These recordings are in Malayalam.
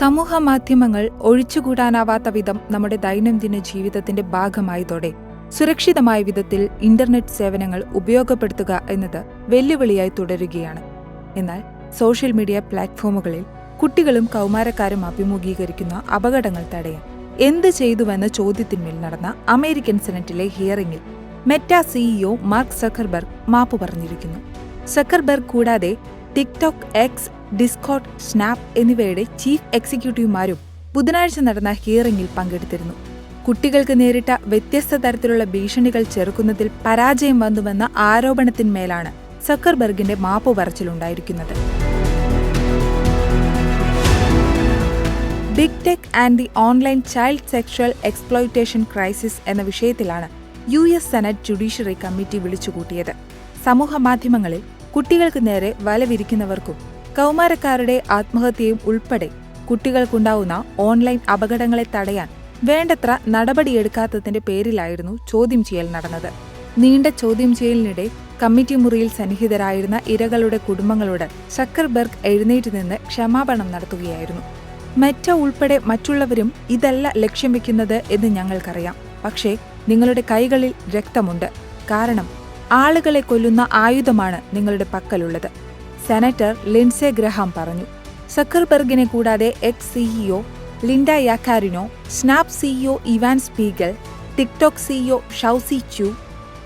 സമൂഹ മാധ്യമങ്ങൾ ഒഴിച്ചുകൂടാനാവാത്ത വിധം നമ്മുടെ ദൈനംദിന ജീവിതത്തിന്റെ ഭാഗമായതോടെ സുരക്ഷിതമായ വിധത്തിൽ ഇന്റർനെറ്റ് സേവനങ്ങൾ ഉപയോഗപ്പെടുത്തുക എന്നത് വെല്ലുവിളിയായി തുടരുകയാണ്. എന്നാൽ സോഷ്യൽ മീഡിയ പ്ലാറ്റ്ഫോമുകളിൽ കുട്ടികളും കൗമാരക്കാരും അഭിമുഖീകരിക്കുന്ന അപകടങ്ങൾ തടയാൻ എന്ത് ചെയ്തുവെന്ന ചോദ്യത്തിന്മേൽ നടന്ന അമേരിക്കൻ സെനറ്റിലെ ഹിയറിംഗിൽ മെറ്റ സിഇഒ മാർക്ക് സക്കർബർഗ് മാപ്പ് പറഞ്ഞിരിക്കുന്നു. സക്കർബർഗ് കൂടാതെ ടിക്ടോക്ക് എക്സ് ഡിസ്കോട്ട് സ്നാപ്പ് എന്നിവയുടെ ചീഫ് എക്സിക്യൂട്ടീവുമാരും ബുധനാഴ്ച നടന്ന ഹിയറിംഗിൽ പങ്കെടുത്തിരുന്നു. കുട്ടികൾക്ക് നേരിട്ട വ്യത്യസ്ത തരത്തിലുള്ള ഭീഷണികൾ ചെറുക്കുന്നതിൽ പരാജയം വന്നുവെന്ന ആരോപണത്തിന്മേലാണ് സക്കർബർഗിന്റെ മാപ്പ് പറച്ചിലുണ്ടായിരിക്കുന്നത് big tech and the online child sexual exploitation crisis എന്ന വിഷയത്തിലാണ് U S Senate Judiciary Committee വിളിച്ചുകൂട്ടിയത്. സമൂഹ മാധ്യമങ്ങളിൽ കുട്ടികൾക്ക് നേരെ വലവിരിക്കുന്നവർക്കും കൗമാരക്കാരുടെ ആത്മഹത്യയും ഉൾപ്പെടെ കുട്ടികൾക്കുണ്ടാവുന്ന ഓൺലൈൻ അപകടങ്ങളെ തടയാൻ വേണ്ടത്ര നടപടിയെടുക്കാത്തതിന്റെ പേരിലായിരുന്നു ചോദ്യം ചെയ്യൽ നടന്നത്. നീണ്ട ചോദ്യം ചെയ്യലിനിടെ കമ്മിറ്റി മുറിയിൽ സന്നിഹിതരായിരുന്ന ഇരകളുടെ കുടുംബങ്ങളോട് സക്കർബർഗ് എഴുന്നേറ്റ് നിന്ന് ക്ഷമാപണം നടത്തുകയായിരുന്നു. മെറ്റ ഉൾപ്പെടെ മറ്റുള്ളവരും ഇതല്ല ലക്ഷ്യം വെക്കുന്നത് എന്ന് ഞങ്ങൾക്കറിയാം. പക്ഷേ നിങ്ങളുടെ കൈകളിൽ രക്തമുണ്ട്. കാരണം ആളുകളെ കൊല്ലുന്ന ആയുധമാണ് നിങ്ങളുടെ പക്കലുള്ളത്. സെനറ്റർ ലിൻസെ ഗ്രഹാം പറഞ്ഞു. സക്കർബർഗിനെ കൂടാതെ X CEO Linda Yaccarino Snap CEO Evan Spiegel TikTok CEO Shou Zi Chew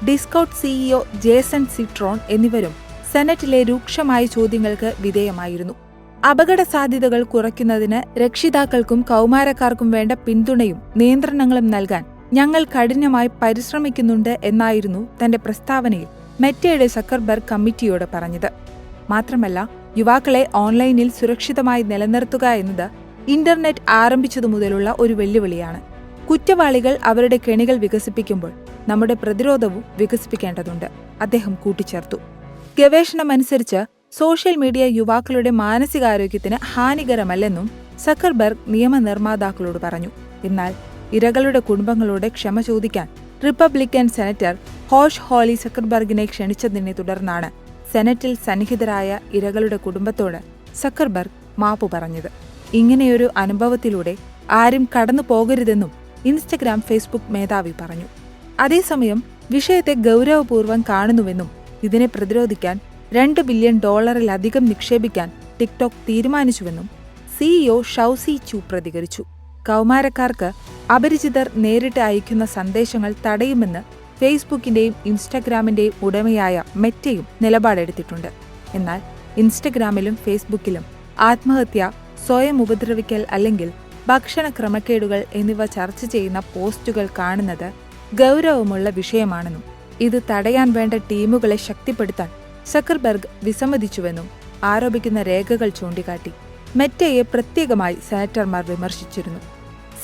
Discord CEO Jason Citroen എന്നിവരും സെനറ്റിലെ രൂക്ഷമായ ചോദ്യങ്ങൾക്ക് വിധേയമായിരുന്നു. അപകട സാധ്യതകൾ കുറയ്ക്കുന്നതിന് രക്ഷിതാക്കൾക്കും കൗമാരക്കാർക്കും വേണ്ട പിന്തുണയും നിയന്ത്രണങ്ങളും നൽകാൻ ഞങ്ങൾ കഠിനമായി പരിശ്രമിക്കുന്നുണ്ട് എന്നായിരുന്നു തന്റെ പ്രസ്താവനയിൽ മെറ്റയുടെ സക്കർബർഗ് കമ്മിറ്റിയോട് പറഞ്ഞത്. മാത്രമല്ല യുവാക്കളെ ഓൺലൈനിൽ സുരക്ഷിതമായി നിലനിർത്തുക എന്നത് ഇന്റർനെറ്റ് ആരംഭിച്ചതു മുതലുള്ള ഒരു വെല്ലുവിളിയാണ്. കുറ്റവാളികൾ അവരുടെ കെണികൾ വികസിപ്പിക്കുമ്പോൾ നമ്മുടെ പ്രതിരോധവും വികസിപ്പിക്കേണ്ടതുണ്ട്. അദ്ദേഹം കൂട്ടിച്ചേർത്തു. ഗവേഷണമനുസരിച്ച് സോഷ്യൽ മീഡിയ യുവാക്കളുടെ മാനസികാരോഗ്യത്തിന് ഹാനികരമല്ലെന്നും സക്കർബർഗ് നിയമനിർമ്മാതാക്കളോട് പറഞ്ഞു. എന്നാൽ ഇരകളുടെ കുടുംബങ്ങളോട് ക്ഷമ ചോദിക്കാൻ റിപ്പബ്ലിക്കൻ സെനറ്റർ ഹോഷ് ഹോളി സക്കർബർഗിനെ ക്ഷണിച്ചതിനെ തുടർന്നാണ് സെനറ്റിൽ സന്നിഹിതരായ ഇരകളുടെ കുടുംബത്തോട് സക്കർബർഗ് മാപ്പ് പറഞ്ഞത്. ഇങ്ങനെയൊരു അനുഭവത്തിലൂടെ ആരും കടന്നു പോകരുതെന്നും ഇൻസ്റ്റഗ്രാം ഫേസ്ബുക്ക് മേധാവി പറഞ്ഞു. അതേസമയം വിഷയത്തെ ഗൗരവപൂർവം കാണുന്നുവെന്നും ഇതിനെ പ്രതിരോധിക്കാൻ രണ്ട് ബില്യൺ ഡോളറിലധികം നിക്ഷേപിക്കാൻ ടിക്ടോക്ക് തീരുമാനിച്ചുവെന്നും സിഇഒ ഷൌസി ചു പ്രതികരിച്ചു. കൗമാരക്കാർക്ക് അപരിചിതർ നേരിട്ട് അയക്കുന്ന സന്ദേശങ്ങൾ തടയുമെന്ന് ഫേസ്ബുക്കിന്റെയും ഇൻസ്റ്റഗ്രാമിന്റെയും ഉടമയായ മെറ്റയും നിലപാടെടുത്തിട്ടുണ്ട്. എന്നാൽ ഇൻസ്റ്റഗ്രാമിലും ഫേസ്ബുക്കിലും ആത്മഹത്യ സ്വയം ഉപദ്രവിക്കൽ അല്ലെങ്കിൽ ഭക്ഷണ ക്രമക്കേടുകൾ എന്നിവ ചർച്ച ചെയ്യുന്ന പോസ്റ്റുകൾ കാണുന്നത് ഗൗരവമുള്ള വിഷയമാണെന്നും ഇത് തടയാൻ വേണ്ട ടീമുകളെ ശക്തിപ്പെടുത്താൻ സക്കർബർഗ് വിസമ്മതിച്ചുവെന്നും ആരോപിക്കുന്ന രേഖകൾ ചൂണ്ടിക്കാട്ടി മെറ്റയെ പ്രത്യേകമായി സെനറ്റർമാർ വിമർശിച്ചിരുന്നു.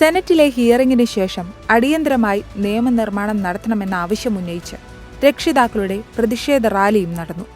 സെനറ്റിലെ ഹിയറിംഗിന് ശേഷം അടിയന്തരമായി നിയമനിർമ്മാണം നടത്തണമെന്ന ആവശ്യമുന്നയിച്ച് രക്ഷിതാക്കളുടെ പ്രതിഷേധ റാലിയും നടന്നു